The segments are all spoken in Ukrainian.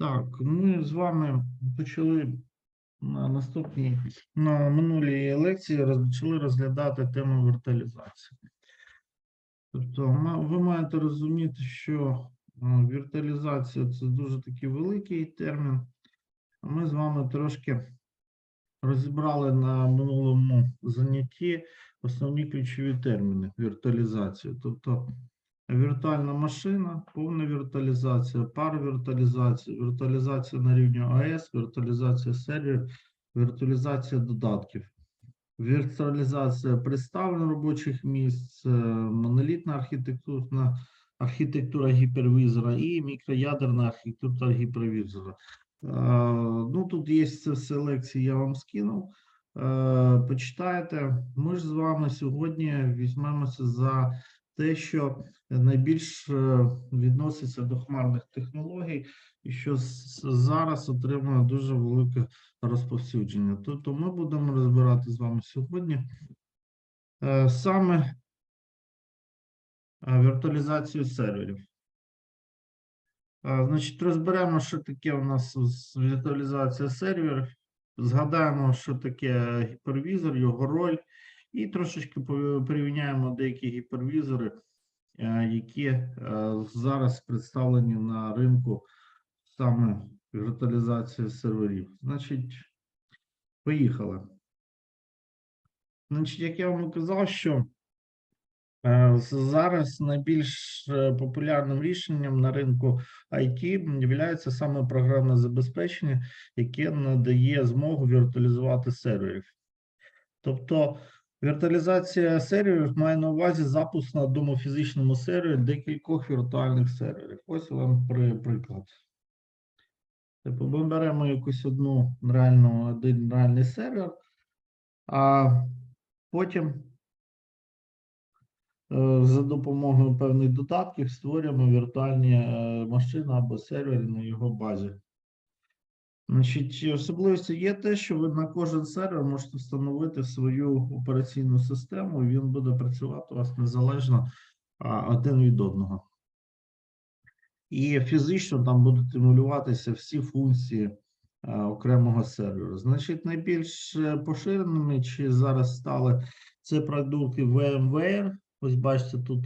Так, ми з вами почали на наступній, на минулій лекції розпочали розглядати тему віртуалізації. Тобто, ви маєте розуміти, що е, віртуалізація це дуже такий великий термін. Ми з вами трошки розібрали на минулому занятті основні ключові терміни віртуалізації. Тобто віртуальна машина, повна віртуалізація, паравіртуалізація, віртуалізація на рівні ОС, віртуалізація серверів, віртуалізація додатків, віртуалізація представлень робочих місць, е, монолітна архітектурна архітектура гіпервізора і мікроядерна архітектура гіпервізора. Е, Ну, тут є це все лекції, я вам скинув. Е, Почитайте. Ми ж з вами сьогодні візьмемося за те, що найбільш е, відноситься до хмарних технологій, і що зараз отримує дуже велике розповсюдження. Тобто ми будемо розбирати з вами сьогодні е, саме е, віртуалізацію серверів. Значить, розберемо, що таке у нас віртуалізація серверів, згадаємо, що таке гіпервізор, його роль, і трошечки порівняємо деякі гіпервізори, е, які е, зараз представлені на ринку саме віртуалізації серверів. Значить, поїхали. Значить, як я вам казав, що е, зараз найбільш популярним рішенням на ринку IT є саме програмне забезпечення, яке надає змогу віртуалізувати серверів. Тобто віртуалізація серверів має на увазі запуск на одному фізичному сервері декількох віртуальних серверів. Ось вам при, приклад. Тобто ми беремо якусь одну реальну, один реальний сервер, а потім е, за допомогою певних додатків створюємо віртуальні е, машини або сервери на його базі. Значить, особливістю є те, що ви на кожен сервер можете встановити свою операційну систему, і він буде працювати у вас незалежно один від одного. І фізично там будуть емулюватися всі функції а, окремого сервера. Значить, найбільш е, поширеними чи зараз стали це продукти VMware. Ось бачите, тут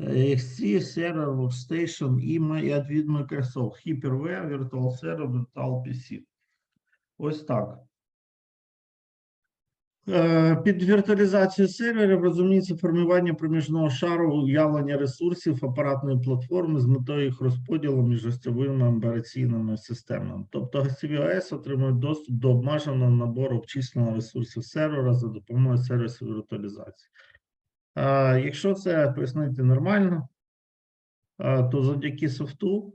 е, XC, Server, Workstation ми- і від Microsoft Hyper-V, Virtual Server, Virtual PC. Ось так. Е, Під віртуалізацією серверів розуміється формування проміжного шару уявлення ресурсів апаратної платформи з метою їх розподілу між гостьовими операційними системами. Тобто гостьові ОС отримують доступ до обмеженого набору обчисленого ресурсів сервера за допомогою сервісу віртуалізації. Якщо це пояснити нормально, то завдяки софту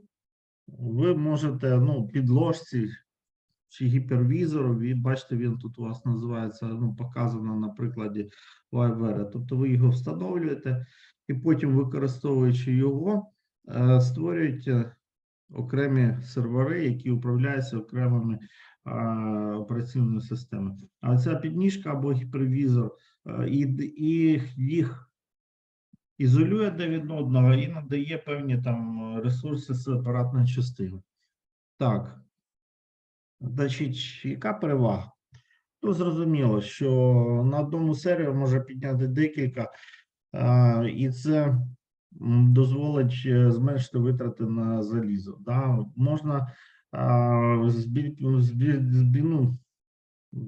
ви можете ну, підложці чи гіпервізору, бачите, він тут у вас називається, ну, показано на прикладі Вайвера. Тобто ви його встановлюєте і потім, використовуючи його, е, створюєте окремі сервери, які управляються окремими операційними системами. А ця підніжка або гіпервізор, і, і їх ізолює один від одного і надає певні там ресурси з апаратної частини. Так. Значить, яка перевага? Ну, зрозуміло, що на одному сервері може підняти декілька, а, і це дозволить е, зменшити витрати на залізо. Да? Можна а, збіль, збіль, збіль, ну,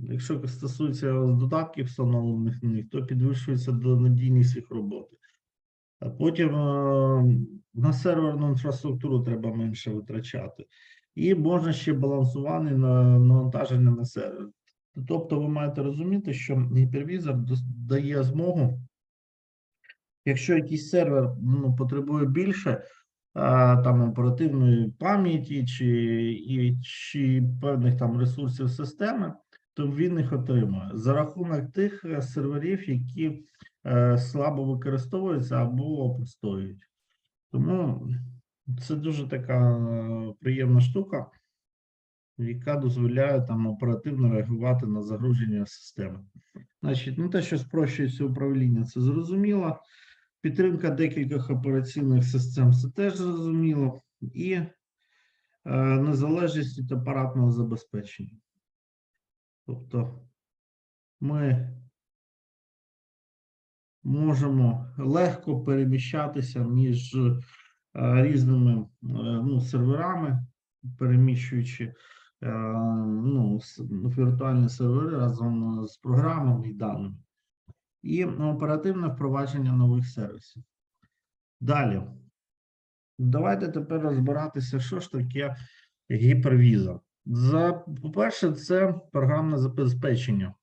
якщо стосується додатків встановлених на них, то підвищується до надійність їх роботи. А потім е, на серверну інфраструктуру треба менше витрачати. І можна ще балансувати на навантаження на сервер. Тобто ви маєте розуміти, що гіпервізор дає змогу, якщо якийсь сервер ну, потребує більше там оперативної пам'яті чи, чи певних там ресурсів системи, то він їх отримує за рахунок тих е, серверів, які е, слабо використовуються або постоюють. Тому це дуже така е, приємна штука, яка дозволяє там оперативно реагувати на загруження системи. Значить, ну те, що спрощується управління, це зрозуміло. Підтримка декількох операційних систем це теж зрозуміло. І е, незалежність від апаратного забезпечення. Тобто ми можемо легко переміщатися між е, різними е, ну, серверами, переміщуючи е, ну, віртуальні сервери разом з програмами і даними, і оперативне впровадження нових сервісів. Далі. Давайте тепер розбиратися, що ж таке гіпервізор. За, по-перше, це програмне забезпечення.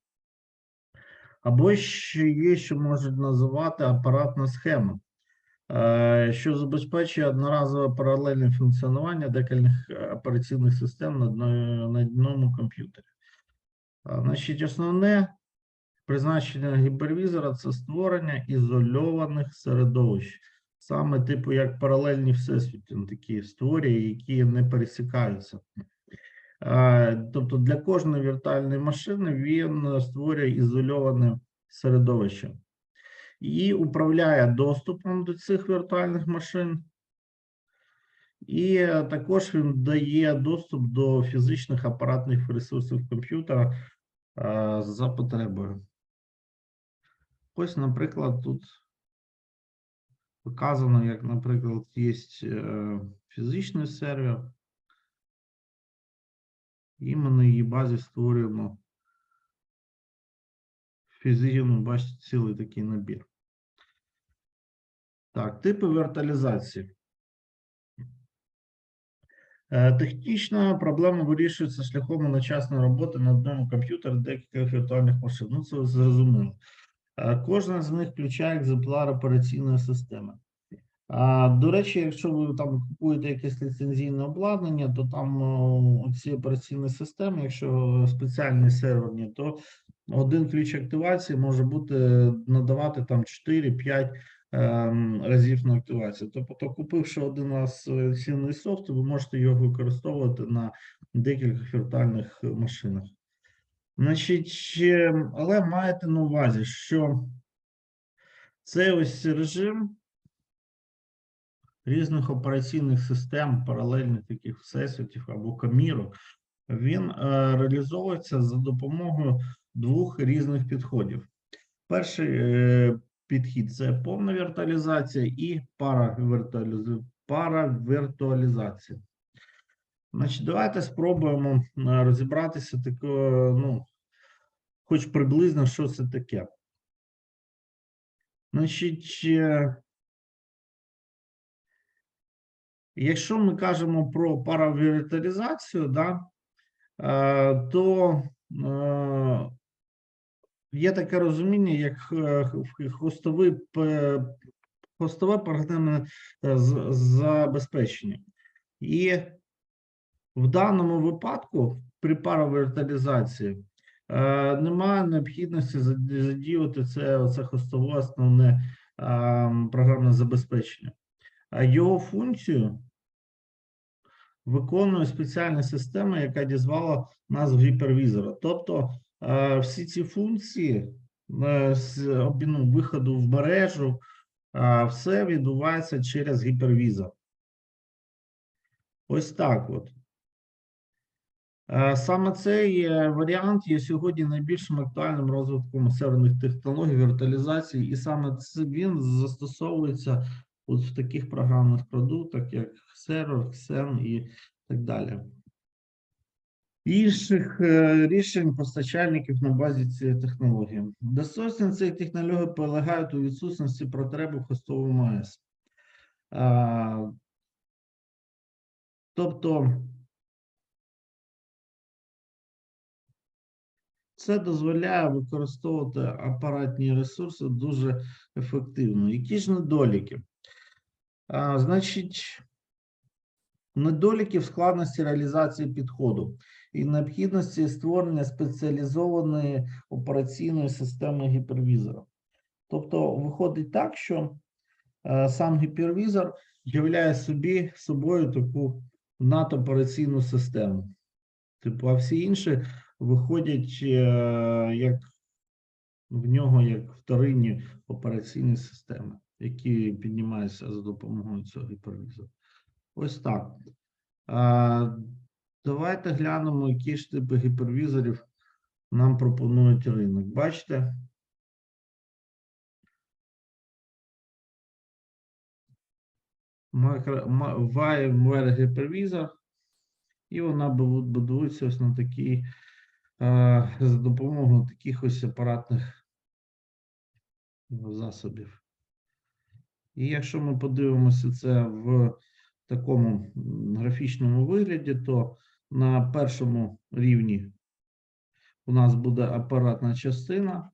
Або ще є, що можуть називати апаратна схема, е, що забезпечує одноразове паралельне функціонування декількох е, операційних систем на одно- одному комп'ютері. Значить, основне призначення гіпервізора це створення ізольованих середовищ, саме типу як паралельні всесвіти, ну, такі створює, які не пересікаються. Тобто для кожної віртуальної машини він створює ізольоване середовище і управляє доступом до цих віртуальних машин. І також він дає доступ до фізичних апаратних ресурсів комп'ютера за потребою. Ось, наприклад, тут показано, як, наприклад, є е, фізичний сервер, і ми на її базі створюємо фізичну, бачите, цілий такий набір. Так, типи віртуалізації. Е, Технічна проблема вирішується шляхом одночасної роботи на одному комп'ютері декількох віртуальних машин. Ну, це зрозуміло. Е, Кожна з них включає екземпляр операційної системи. До речі, якщо ви там купуєте якесь ліцензійне обладнання, то там ці операційні системи, якщо спеціальні серверні, то один ключ активації може бути надавати там 4-5 ем, разів на активацію. Тобто, купивши один раз цінний софт, ви можете його використовувати на декількох віртуальних машинах. Значить, але маєте на увазі, що цей ось режим різних операційних систем, паралельних таких всесвітів або комірок, він е, реалізовується за допомогою двох різних підходів. Перший е, підхід це повна віртуалізація і паравіртуалізація. Значить, давайте спробуємо е, розібратися такою, ну, хоч приблизно, що це таке. Значить, Якщо ми кажемо про паравіртуалізацію, да, е, то е, є таке розуміння, як е, х- хостовий, хостове програмне забезпечення. І в даному випадку при паравіртуалізації е, немає необхідності заді- задіювати це, це хостове основне е, програмне забезпечення. Його функцію виконує спеціальна система, яка дізвала назву гіпервізора. Тобто всі ці функції е, з ну, виходу в мережу, все відбувається через гіпервізор. Ось так от. Саме цей варіант є сьогодні найбільшим актуальним розвитком серверних технологій віртуалізації, і саме він застосовується от в таких програмних продуктах, як сервер, Xen і так далі. Інших е, рішень постачальників на базі цієї технології. Достойні цієї технології полягають у відсутності потреби в хостовому АЕС. Тобто це дозволяє використовувати апаратні ресурси дуже ефективно. Які ж недоліки? Значить, недоліки в складності реалізації підходу і необхідності створення спеціалізованої операційної системи гіпервізора. Тобто, виходить так, що е, сам гіпервізор являє собі собою таку надопераційну систему. Типу, а всі інші виходять е, як в нього як вторинні операційні системи, які піднімаються за допомогою цього гіпервізора. Ось так. Давайте глянемо, які ж типи гіпервізорів нам пропонують ринок. Бачите? VMware гіпервізор, і вона будується ось на такій, за допомогою таких ось апаратних засобів. І якщо ми подивимося це в такому графічному вигляді, то на першому рівні у нас буде апаратна частина,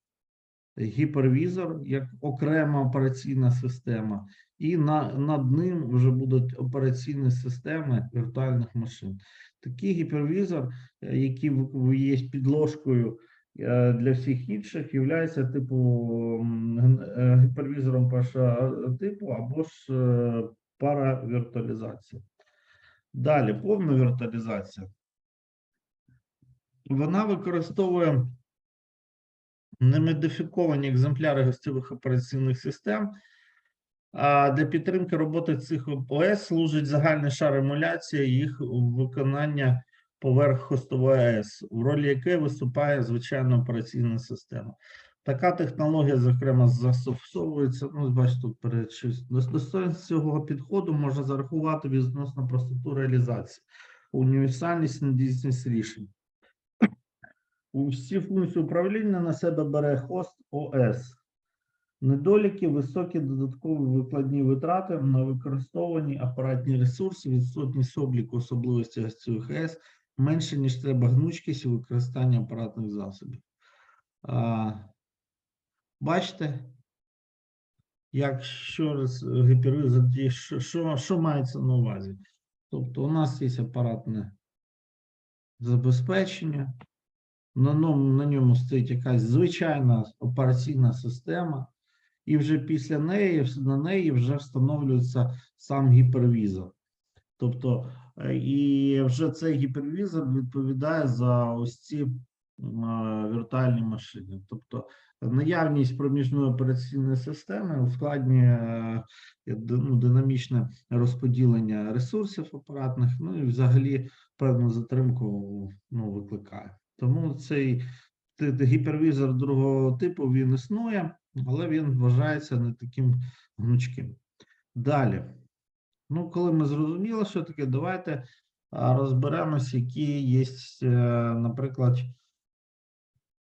гіпервізор як окрема операційна система, і на, над ним вже будуть операційні системи віртуальних машин. Такий гіпервізор, е, який є підложкою для всіх інших, є типу е, гіпервізором першого типу або ж е, паравіртуалізація. Далі повна віртуалізація. Вона використовує немодифіковані екземпляри гостьових операційних систем. А для підтримки роботи цих ОС служить загальний шар емуляції їх виконання поверх хостової АЕС, в ролі якої виступає звичайна операційна система. Така технологія, зокрема, застосовується. Ну, бачите, тут перечислено. Достоинство цього підходу можна зарахувати відносно простоту реалізації, універсальність надійсність рішень. Усі функції управління на себе бере хост ОС. Недоліки, високі додаткові викладні витрати на використовані апаратні ресурси, відсутність обліку особливості гостьових АЕС, менше, ніж треба гнучкість у використанні апаратних засобів. А, бачите, як що раз гіпервізор, що, що, що мається на увазі? Тобто, у нас є апаратне забезпечення, на ньому, на ньому стоїть якась звичайна операційна система, і вже після неї на неї вже встановлюється сам гіпервізор. Тобто, і вже цей гіпервізор відповідає за ось ці е, віртуальні машини. Тобто, наявність проміжної операційної системи ускладнює е, ну, динамічне розподілення ресурсів апаратних, ну і взагалі певну затримку ну, викликає. Тому цей гіпервізор другого типу він існує, але він вважається не таким гнучким. Далі. Ну, коли ми зрозуміли, що таке, давайте розберемось, які є, е, наприклад,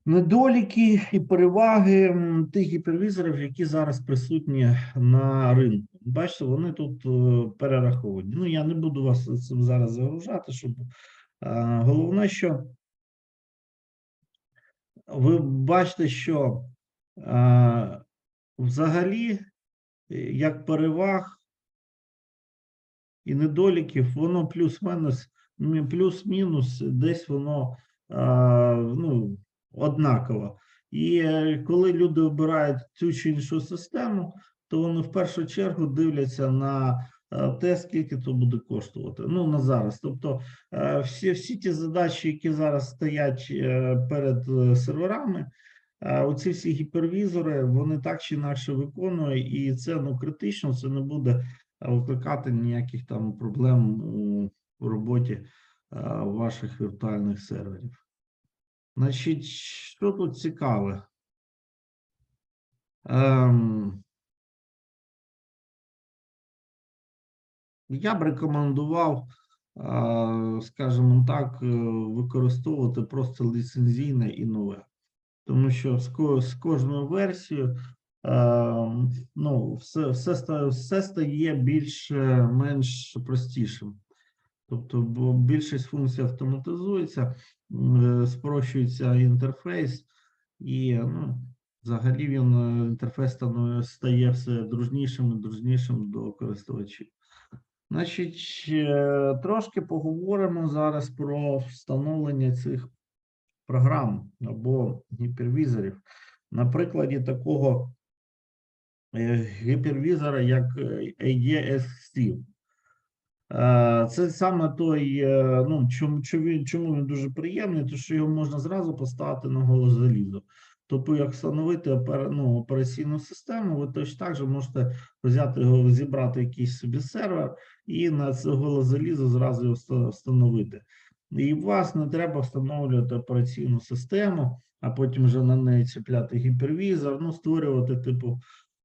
недоліки і переваги тих гіпервізорів, які зараз присутні на ринку. Бачите, вони тут е, перераховані. Ну, я не буду вас цим зараз загружати, щоб е, головне, що ви бачите, що взагалі, як переваг і недоліків, воно плюс-мінус, плюс-мінус, десь воно ну, однаково. І е, коли люди обирають цю чи іншу систему, то вони в першу чергу дивляться на е, те, скільки то буде коштувати. Ну, на зараз. Тобто, е, всі, всі ті задачі, які зараз стоять перед серверами, оці всі гіпервізори, вони так чи інакше виконують, і це ну, критично, це не буде викликати ніяких там проблем у, роботі е, ваших віртуальних серверів. Значить, що тут цікаве? Ем, я б рекомендував, е, скажімо так, е, використовувати просто ліцензійне і нове. Тому що з, кожною версією ну, все, все, все стає більш-менш простішим. Тобто, більшість функцій автоматизується, е, спрощується інтерфейс, і ну, взагалі він е, інтерфейс стає все дружнішим і дружнішим до користувачів. Значить, трошки поговоримо зараз про встановлення цих програм або гіпервізорів. На прикладі такого гіпервізора, як е, ADSC. Е, Це саме той, е, ну, чому, чому він, дуже приємний, то що його можна зразу поставити на голос залізо. Тобто, як встановити ну, операційну систему, ви точно так же можете взяти його, зібрати якийсь собі сервер і на це голе залізо зразу його встановити. І вас не треба встановлювати операційну систему, а потім вже на неї чіпляти гіпервізор, ну, створювати, типу, е,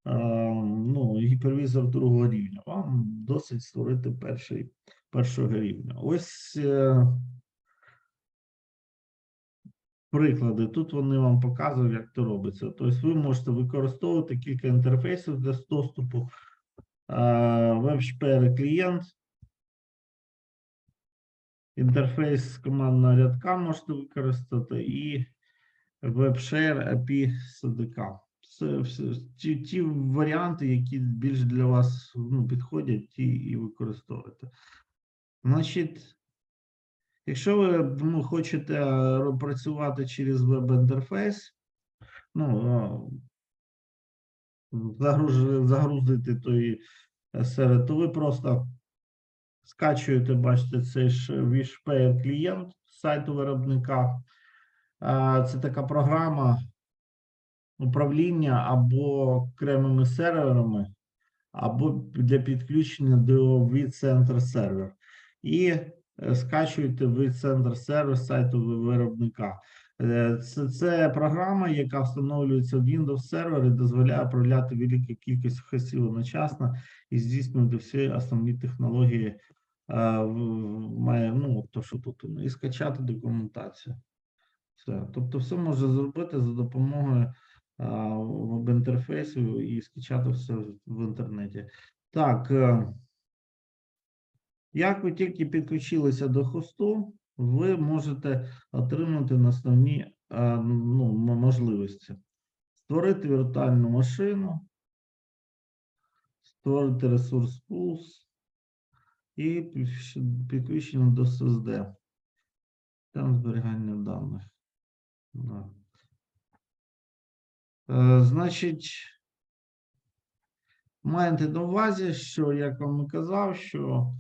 ну, гіпервізор другого рівня. Вам досить створити перший, першого рівня. Ось е, приклади. Тут вони вам показують, як це робиться. Тобто ви можете використовувати кілька інтерфейсів для доступу. WebSphere клієнт, інтерфейс командного рядка можете використати і WebShare API SDK. Ті, ті варіанти, які більш для вас ну, підходять, ті і використовуєте. Значить, якщо ви ну, хочете працювати через веб-інтерфейс, ну, загрузити той сервер, то ви просто скачуєте, бачите, цей ж Wishpay клієнт сайту виробника. Це така програма управління або окремими серверами, або для підключення до vCenter сервер. І е, скачуєте vCenter сервер з сайту виробника. Е, Це, це програма, яка встановлюється в Windows сервер і дозволяє управляти велику кількість хасів одночасно і здійснювати всі основні технології. е, Має, ну, то, що тут, і скачати документацію. Все. Тобто, все може зробити за допомогою а, веб-інтерфейсу і скачати все в інтернеті. Так. е, Як ви тільки підключилися до хосту, ви можете отримати основні е, ну, можливості. Створити віртуальну машину, створити ресурс Pulse і підключення до SSD. Там зберігання даних. Е, Значить, маєте на увазі, що, як вам і казав, що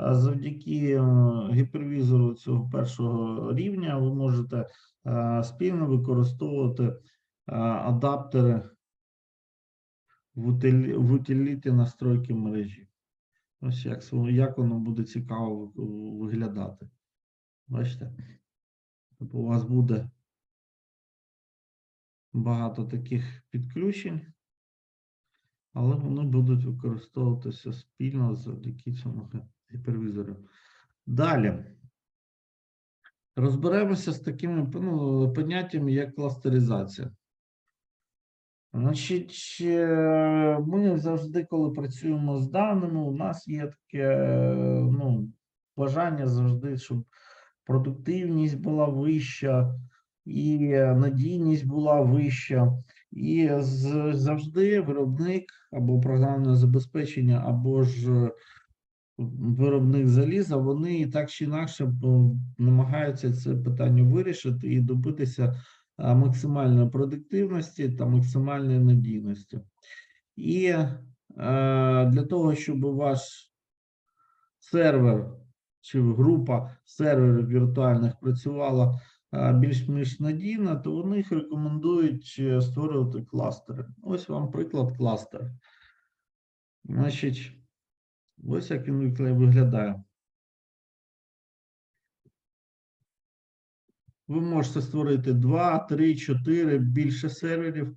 е, завдяки е, гіпервізору цього першого рівня ви можете спільно використовувати адаптери в утилі- утиліті настройки мережі. Ось як, як воно буде цікаво виглядати. Бачите? Тобто у вас буде багато таких підключень, але вони будуть використовуватися спільно завдяки цьому гіпервізору. Далі. Розберемося з такими ну, поняттями, як кластеризація. Значить, ми завжди, коли працюємо з даними, у нас є таке ну, бажання завжди, щоб продуктивність була вища, і е, надійність була вища. І завжди виробник або програмне забезпечення, або ж е, виробник заліза, вони так чи інакше намагаються це питання вирішити і добитися максимальної продуктивності та максимальної надійності. І е, для того, щоб ваш сервер чи група серверів віртуальних працювала більш-менш надійно, то вони їх рекомендують е, створювати кластери. Ось вам приклад кластер. Значить, ось як він виглядає. Ви можете створити 2, 3, 4, більше серверів,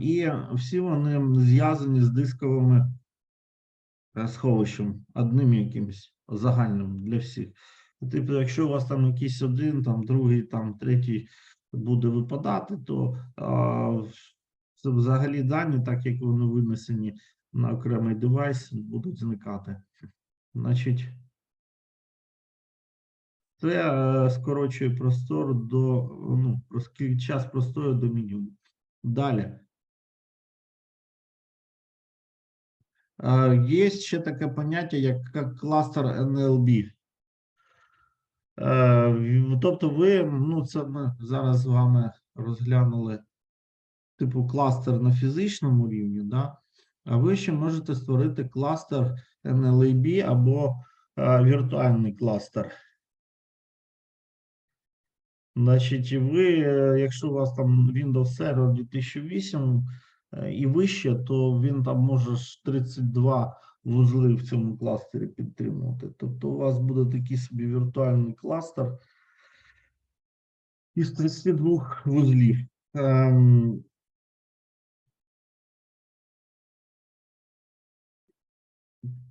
і всі вони зв'язані з дисковими е, сховищем, одним якимось загальним для всіх. Типу, якщо у вас там якийсь один, там другий, там третій буде випадати, то а, це взагалі дані, так як вони винесені на окремий девайс, будуть зникати. Значить, це е, скорочує простор до ну, час простою до мінімуму. Далі. Е, Є ще таке поняття, як кластер NLB. Е, Тобто ви, ну це ми зараз з вами розглянули типу кластер на фізичному рівні, да? а ви ще можете створити кластер NLAB або е, віртуальний кластер. Значить, ви, е, якщо у вас там Windows Server 2008 е, і вище, то він там може 32 вузли в цьому кластері підтримувати. Тобто у вас буде такий собі віртуальний кластер із 32 вузлів. Ем,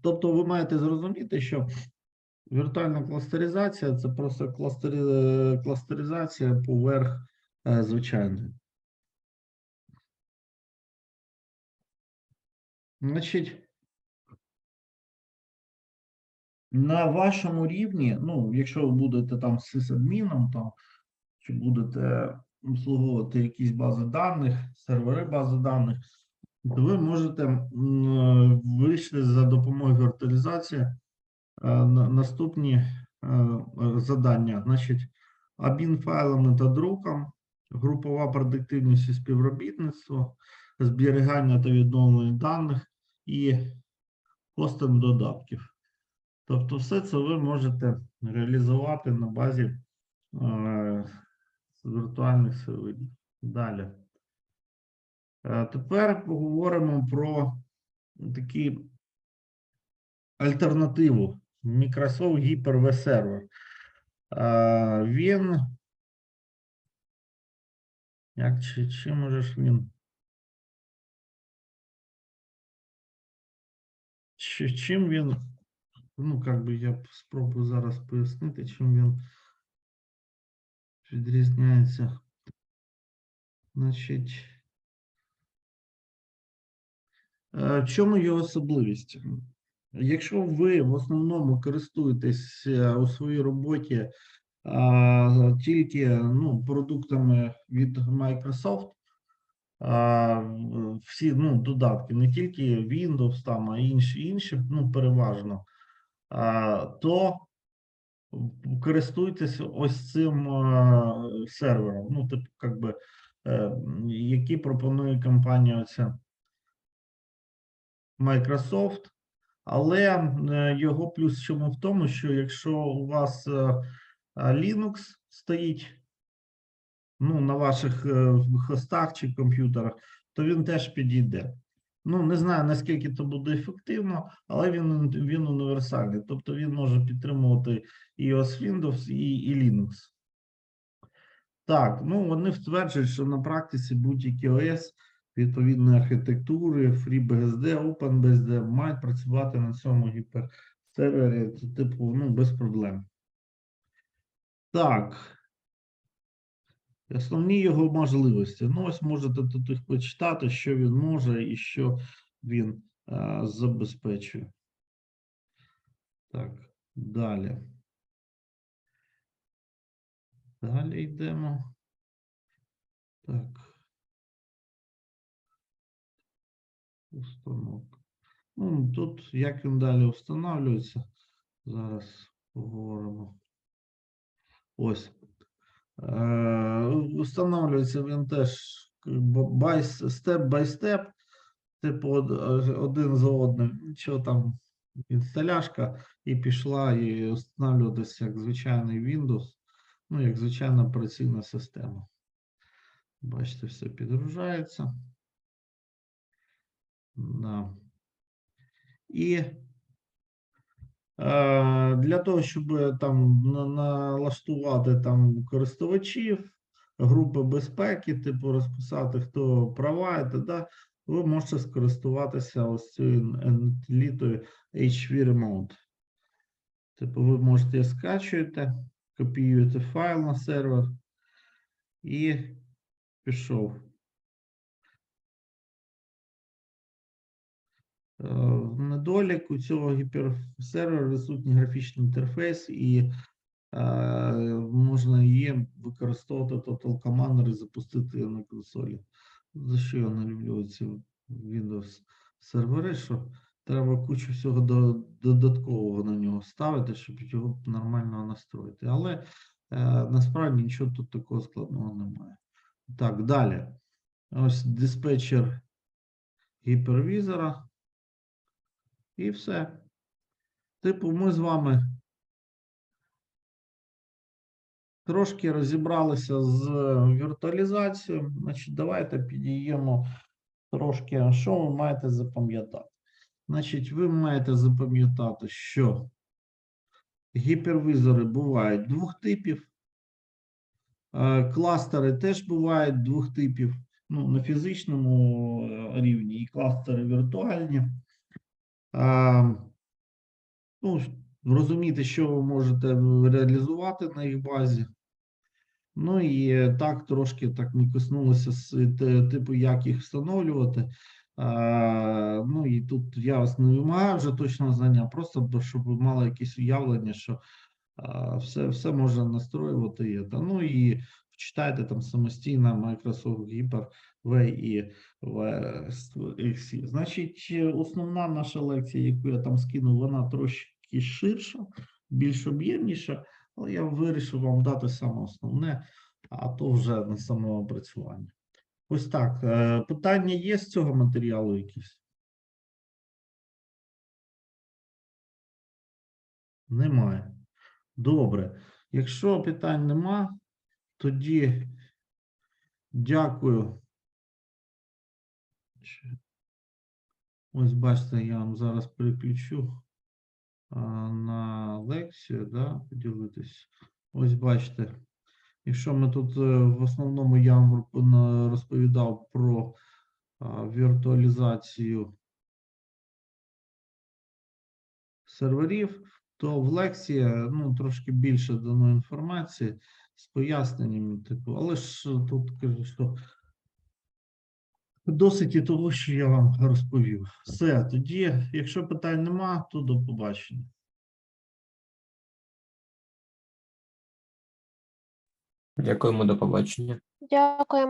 Тобто ви маєте зрозуміти, що віртуальна кластеризація це просто кластери... кластеризація поверх е, звичайної. Значить, на вашому рівні, ну, якщо ви будете там сисадміном, там, чи будете обслуговувати якісь бази даних, сервери бази даних, то ви можете вирішити за допомогою віртуалізації е, наступні е, завдання. Значить, обмін файлами та друком, групова продуктивність і співробітництво, зберігання та відновлення даних і хостинг додатків. Тобто, все це ви можете реалізувати на базі е, віртуальних серверів. Далі. Е, Тепер поговоримо про такі альтернативу Microsoft Hyper-V Server. Е, Він. Як чи, чим може він? Чи, чим він? Ну, як би я спробую зараз пояснити, чим він відрізняється. Значить. В чому його особливість? Якщо ви в основному користуєтесь е, у своїй роботі тільки ну, продуктами від Microsoft, всі ну, додатки, не тільки Windows, там, а інші, інші ну, переважно, то користуйтесь ось цим сервером, ну, типу, как би, е, який пропонує компанія оця Microsoft, але е, його плюс чому? В тому, що якщо у вас е, е, Linux стоїть ну, на ваших е, хостах чи комп'ютерах, то він теж підійде. Ну, не знаю, наскільки це буде ефективно, але він, він універсальний. Тобто він може підтримувати і OS Windows, і, і Linux. Так, ну вони стверджують, що на практиці будь-які ОС відповідної архітектури, FreeBSD, OpenBSD мають працювати на цьому гіперсервері, типу, ну, без проблем. Так. Основні його можливості. Ну, ось можете тут їх почитати, що він може і що він е, забезпечує. Так, далі. Далі йдемо. Так. Установка. Ну, тут як він далі встановлюється, зараз поговоримо. Ось. Е, Встановлюється він теж степ бай степ, типу е, один за одним. Нічого там, інсталяшка, і пішла і встановлюватися як звичайний Windows, ну, як звичайна операційна система. Бачите, все підгружається. Да. І е, для того, щоб там налаштувати там користувачів, групи безпеки, типу розписати, хто права, і т.д., ви можете скористуватися ось цією ентлітою HV Remote. Типу, ви можете скачуєте, копіюєте файл на сервер і пішов. Е, Недолік у цього гіперсервера відсутній графічний інтерфейс, і е, можна її використовувати Total Commander і запустити на консолі. За що я не люблю ці Windows сервери, що треба кучу всього додаткового на нього ставити, щоб його нормально настроїти. Але е, насправді нічого тут такого складного немає. Так, далі. Ось диспетчер гіпервізора. І все. Типу, ми з вами Трошки розібралися з віртуалізацією. Значить, давайте підійдемо трошки, що ви маєте запам'ятати. Значить, ви маєте запам'ятати, що гіпервізори бувають двох типів. Е, Кластери теж бувають двох типів. Ну, на фізичному е, рівні і кластери віртуальні. А, ну, розуміти, що ви можете реалізувати на їх базі. Ну і так трошки так ми коснулися типу, як їх встановлювати. А, ну і тут я вас не вимагаю вже точного знання, просто щоб ви мали якесь уявлення, що а, все, все можна настроювати. Та, ну і читайте там самостійно Microsoft Hyper-V і VSXE. Значить, основна наша лекція, яку я там скинув, вона трошки ширша, більш об'ємніша, але я вирішив вам дати саме основне, а то вже на самоопрацювання. Ось так. е, Питання є з цього матеріалу якісь? Немає. Добре. Якщо питань нема, тоді дякую. Ось бачите, я вам зараз переключу на лекцію, да, поділитись. Ось бачите, якщо ми тут е, в основному я вам розповідав про віртуалізацію серверів, то в лекції ну, трошки більше дано інформації з поясненнями, типу, але ж тут кажу, що досить і того, що я вам розповів. Все, тоді, якщо питань нема, то до побачення. Дякуємо, до побачення. Дякуємо.